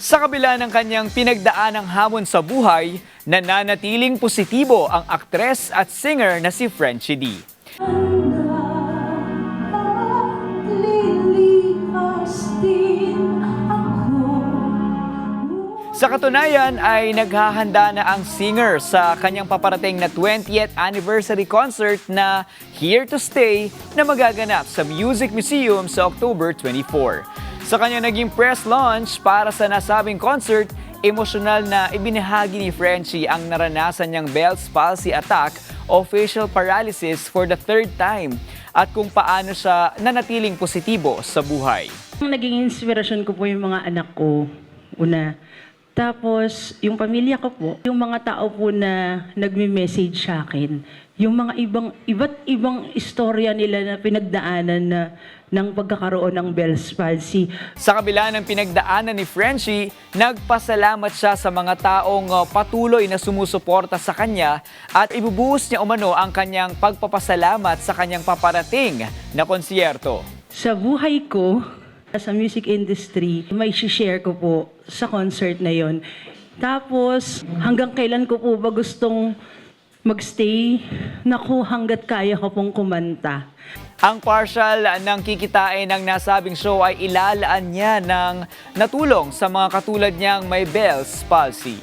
Sa kabila ng kanyang pinagdaanang hamon sa buhay, nananatiling positibo ang aktres at singer na si Frenchie D. Sa katunayan ay naghahanda na ang singer sa kanyang paparating na 20th anniversary concert na Here to Stay na magaganap sa Music Museum sa October 24. Sa kanyang naging press launch para sa nasabing concert, emosyonal na ibinahagi ni Frenchie ang naranasan niyang Bell's palsy attack o facial paralysis for the third time at kung paano siya nanatiling positibo sa buhay. Ang naging inspirasyon ko po yung mga anak ko, una. Tapos, yung pamilya ko po, yung mga tao po na nagme-message sa akin, yung mga ibang, iba't ibang istorya nila na pinagdaanan na ng pagkakaroon ng Bell's palsy. Sa kabila ng pinagdaanan ni Frenchie, nagpasalamat siya sa mga taong uh, patuloy na sumusuporta sa kanya at ibubuhos niya umano ang kanyang pagpapasalamat sa kanyang paparating na konsyerto. Sa buhay ko, sa music industry, may share ko po sa concert na yon. Tapos, hanggang kailan ko po ba gustong magstay? Naku, hanggat kaya ko pong kumanta. Ang partial ng kikitain ng nasabing show ay ilalaan niya ng natulong sa mga katulad niyang may Bell's palsy.